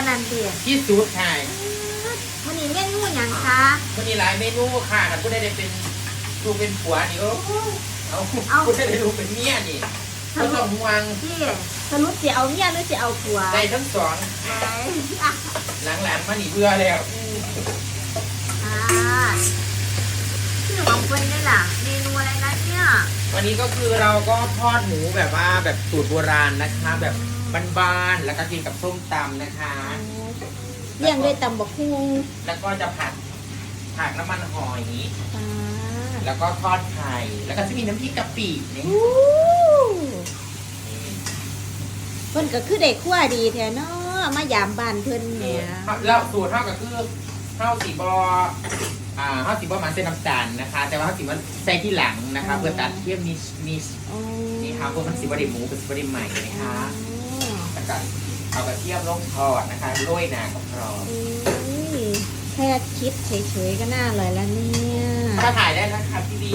านนันเดียที่สุดค่ะวันนี้เมนูหยังคะวันนี้หลายเมนูค่ะแต่กูได้ได้เป็นลูกเป็นผัวนี่โอ้เอาเอากูได้ได้ลูกเป็นเมียนี่ก็ต้องห่วงพี่สรุปจะเอาเมียหรือจะเอาผัวได้ทั้งสองไหนอะหลังๆมาหนีเบื่อแล้วอ่าชื่อของเพื่อนได้ล่ะเมนูอะไรนะเนี่ย วันนี้ก็คือเราก็ทอดหมูแบบว่าแบบสูตรโบราณนะคะ แบบบ้านๆแล้วก็กินกับส้มตำนะคะ เลี้ยงด้วยตำบักหุ่งแล้วก็จะผัดผักน้ำมันหอยอ่าแล้วก็ทอดไข่แล้วก็จะมีน้ำพริกกะปินี่อู้เพิ่นก็คือเด็กขั้วดีแท้เนาะมายามบ้านเพิ่นเนี่ยแล้วสูตรเท่ากับคือ ข้าวสีบออ่าข้าวสีบอมันเส้นน้ำตาลนะคะ แต่ว่าข้าวสีมันใส่ที่หลังนะคะ เพื่อตัดเทียมนิสนิสอ๋อนี่ค่ะพวกมันสีบไดิหมูเป็นสีบไดิใหม่นะคะอ๋อแล้วก็เอากระเทียมลงทอดนะคะโรยหนากับกรอบอุ้ยแค่คิดเฉยๆก็น่าอร่อยแล้วเนี่ยถ้าถ่ายได้นะคะพี่บี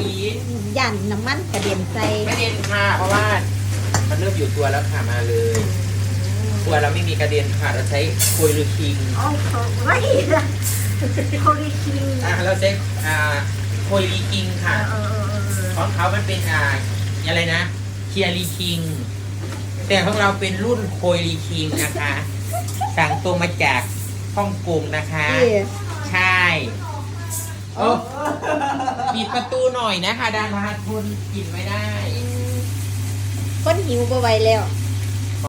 ย่านน้ำมันกระเด็นใส่ไม่เด่นค่ะ เพราะว่า มันเริ่มอยู่ตัวแล้วค่ะมาเลยตัวเราไม่มีกระเด็นค่ะเราใช้คุยหรือคิงโอ้โหไม่ ละเขาดีคิงอ่าเราใช้อ่าคุยลีคิงเอค่ะอเออเออเออของเขามันเป็นอ่าอะไรนะเคียรีคิง แต่ของเราเป็นรุ่นโคยรีคิงนะคะ สั่งตรงมาจากฮ่องกงนะคะพี่ใช่โอ้ปิดประตูหน่อยนะคะดาราทุนกินไม่ได้ คนหิวบ่ไหวแล้วเ